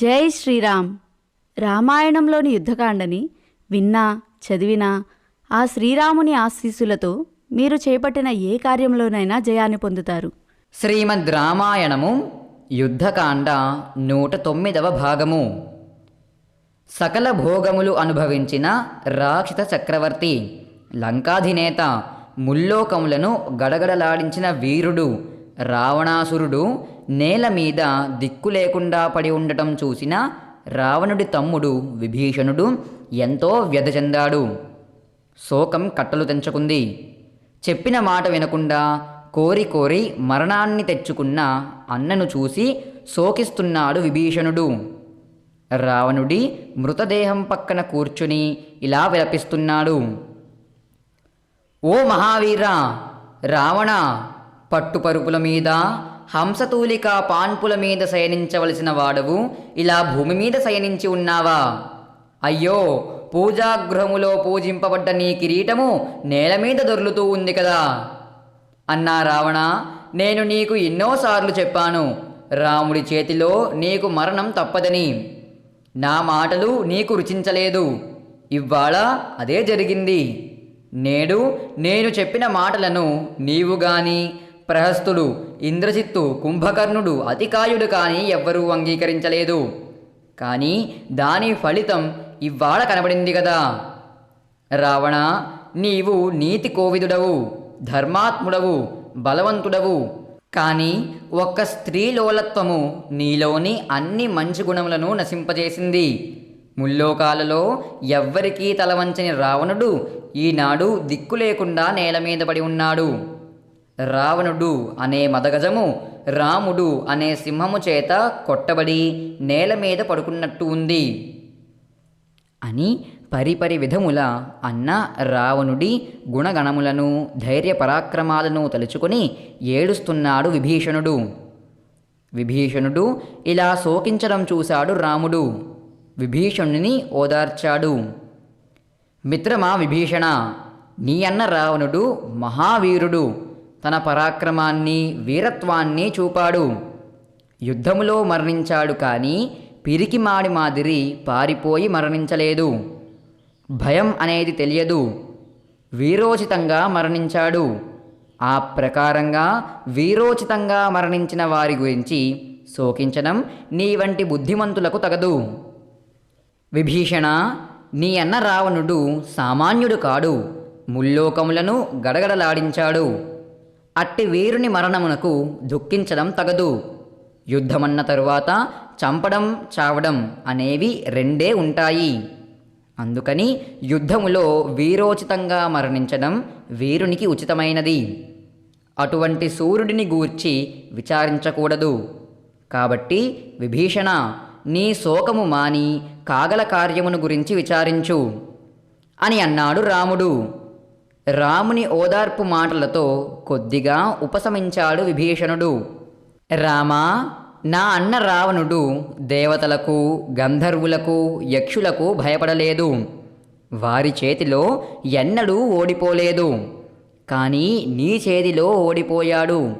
జై శ్రీరామ్. రామాయణంలోని యుద్ధకాండని విన్నా చదివినా ఆ శ్రీరాముని ఆశీస్సులతో మీరు చేపట్టిన ఏ కార్యంలోనైనా జయాన్ని పొందుతారు. శ్రీమద్ రామాయణము యుద్ధకాండ నూట తొమ్మిదవ భాగము. సకల భోగములు అనుభవించిన రాక్షిత చక్రవర్తి లంకాధినేత ముల్లోకములను గడగడలాడించిన వీరుడు రావణాసురుడు నేల మీద దిక్కు లేకుండా పడి ఉండటం చూసిన రావణుడి తమ్ముడు విభీషణుడు ఎంతో వ్యధ చెందాడు. శోకం కట్టలు తెంచుకుంది. చెప్పిన మాట వినకుండా కోరి కోరి మరణాన్ని తెచ్చుకున్న అన్నను చూసి శోకిస్తున్నాడు విభీషణుడు. రావణుడి మృతదేహం పక్కన కూర్చుని ఇలా విలపిస్తున్నాడు. ఓ మహావీర రావణ పట్టుపరుపుల మీద హంసతూలిక పాన్పుల మీద శయనించవలసిన వాడవు. ఇలా భూమి మీద శయనించి ఉన్నావా? అయ్యో పూజాగృహములో పూజింపబడ్డ నీ కిరీటము నేల మీద దొర్లుతూ ఉంది కదా. అన్నా రావణ నేను నీకు ఎన్నోసార్లు చెప్పాను రాముడి చేతిలో నీకు మరణం తప్పదని. నా మాటలు నీకు రుచించలేదు. ఇవాళ అదే జరిగింది. నేడు నేను చెప్పిన మాటలను నీవు గాని ప్రహస్తుడు ఇంద్రజిత్తు కుంభకర్ణుడు అతికాయుడు కానీ ఎవ్వరూ అంగీకరించలేదు. కానీ దాని ఫలితం ఇవాళ కనబడింది కదా రావణ నీవు నీతి కోవిదుడవు ధర్మాత్ముడవు బలవంతుడవు. కానీ ఒక్క స్త్రీలోలత్వము నీలోని అన్ని మంచి గుణములను నశింపజేసింది. ముల్లోకాలలో ఎవ్వరికీ తలవంచని రావణుడు ఈనాడు దిక్కు లేకుండా నేల మీద పడి ఉన్నాడు. రావణుడు అనే మదగజము రాముడు అనే సింహము చేత కొట్టబడి నేల మీద పడుకున్నట్టు ఉంది. అని పరిపరి విధముల అన్న రావణుడి గుణగణములను ధైర్య పరాక్రమాలను తలుచుకొని ఏడుస్తున్నాడు విభీషణుడు. విభీషణుడు ఇలా శోకించడం చూశాడు రాముడు. విభీషణుని ఓదార్చాడు. మిత్రమా విభీషణ నీ అన్న రావణుడు మహావీరుడు. తన పరాక్రమాన్ని వీరత్వాన్ని చూపాడు. యుద్ధములో మరణించాడు కానీ పిరికిమాడి మాదిరి పారిపోయి మరణించలేదు. భయం అనేది తెలియదు. వీరోచితంగా మరణించాడు. ఆ ప్రకారంగా వీరోచితంగా మరణించిన వారి గురించి శోకించడం నీ వంటి బుద్ధిమంతులకు తగదు. విభీషణ నీ అన్న రావణుడు సామాన్యుడు కాడు. ముల్లోకములను గడగడలాడించాడు. అట్టి వీరుని మరణమునకు దుఃఖించడం తగదు. యుద్ధమన్న తరువాత చంపడం చావడం అనేవి రెండే ఉంటాయి. అందుకని యుద్ధములో వీరోచితంగా మరణించడం వీరునికి ఉచితమైనది. అటువంటి సూర్యుడిని గూర్చి విచారించకూడదు. కాబట్టి విభీషణ నీ శోకము మాని కాగల కార్యమును గురించి విచారించు అని అన్నాడు రాముడు. రాముని ఓదార్పు మాటలతో కొద్దిగా ఉపశమించాడు విభీషణుడు. రామా నా అన్న రావణుడు దేవతలకు గంధర్వులకు యక్షులకు భయపడలేదు. వారి చేతిలో ఎన్నడూ ఓడిపోలేదు. కానీ నీ చేతిలో ఓడిపోయాడు.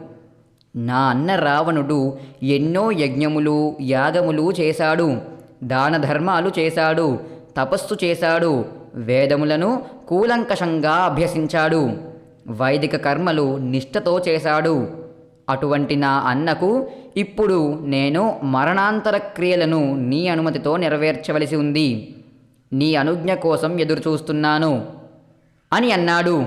నా అన్న రావణుడు ఎన్నో యజ్ఞములు యాగములు చేశాడు. దాన ధర్మాలు చేశాడు. తపస్సు చేశాడు. వేదములను కూలంకషంగా అభ్యసించాడు. వైదిక కర్మలు నిష్ఠతో చేశాడు. అటువంటి నా అన్నకు ఇప్పుడు నేను మరణాంతర క్రియలను నీ అనుమతితో నెరవేర్చవలసి ఉంది. నీ అనుజ్ఞ కోసం ఎదురుచూస్తున్నాను అని అన్నాడు.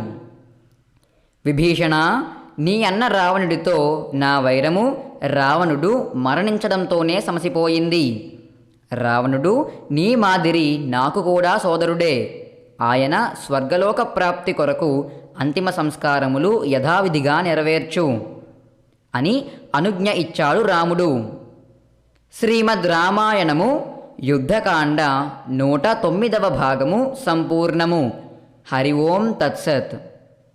విభీషణ నీ అన్న రావణుడితో నా వైరము రావణుడు మరణించడంతోనే సమసిపోయింది. రావణుడు నీ మాదిరి నాకు కూడా సోదరుడే. ఆయన స్వర్గలోక ప్రాప్తి కొరకు అంతిమ సంస్కారములు యథావిధిగా నెరవేర్చు అని అనుజ్ఞ ఇచ్చాడు రాముడు. శ్రీమద్ రామాయణము యుద్ధకాండ నూట తొమ్మిదవ భాగము సంపూర్ణము. హరి ఓం తత్సత్.